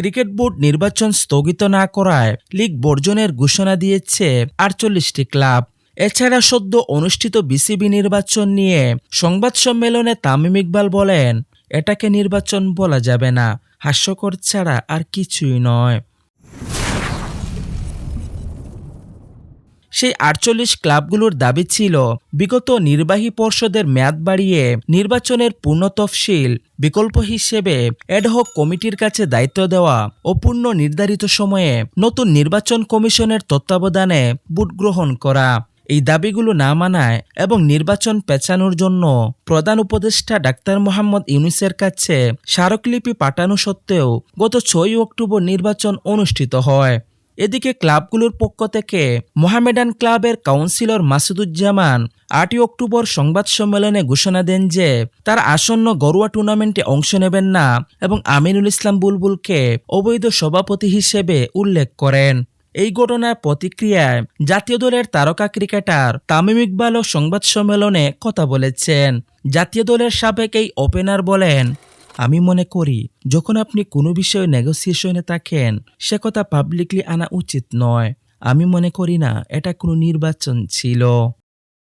Cricket board নির্বাচন স্থগিত না করায় লিগ বর্জনের ঘোষণা দিয়েছে আটচল্লিশটি ক্লাব। এছাড়া সদ্য অনুষ্ঠিত বিসিবি নির্বাচন নিয়ে সংবাদ সম্মেলনে তামিম ইকবাল বলেন, এটাকে নির্বাচন বলা যাবে না। হাস্যকর ছাড়া আর কিছুই নয়। সেই আটচল্লিশ ক্লাবগুলোর দাবি ছিল, বিগত নির্বাহী পর্ষদের মেয়াদ বাড়িয়ে নির্বাচনের পূর্ণ তফসিল বিকল্প হিসেবে এডহক কমিটির কাছে দায়িত্ব দেওয়া ও পূর্ণ নির্ধারিত সময়ে নতুন নির্বাচন কমিশনের তত্ত্বাবধানে ভোট গ্রহণ করা। এই দাবিগুলো না মানায় এবং নির্বাচন পেছানোর জন্য প্রধান উপদেষ্টা ডাক্তার মোহাম্মদ ইউনুসের কাছে স্মারকলিপি পাঠানো সত্ত্বেও গত ছয় অক্টোবর নির্বাচন অনুষ্ঠিত হয়। এদিকে ক্লাবগুলোর পক্ষ থেকে মোহামেডান ক্লাবের কাউন্সিলর মাসুদুজ্জামান আটই অক্টোবর সংবাদ সম্মেলনে ঘোষণা দেন যে তার আসন্ন ঘরোয়া টুর্নামেন্টে অংশ নেবেন না এবং আমিনুল ইসলাম বুলবুলকে অবৈধ সভাপতি হিসেবে উল্লেখ করেন। এই ঘটনার প্রতিক্রিয়ায় জাতীয় দলের তারকা ক্রিকেটার তামিম ইকবালও সংবাদ সম্মেলনে কথা বলেছেন। জাতীয় দলের সাবেক এই ওপেনার বলেন আমি মনে করি, যখন আপনি কোনো বিষয়ে নেগোসিয়েশনে থাকেন, সে কথা পাবলিকলি আনা উচিত নয়। আমি মনে করি না, এটা কোনো নির্বাচন ছিল।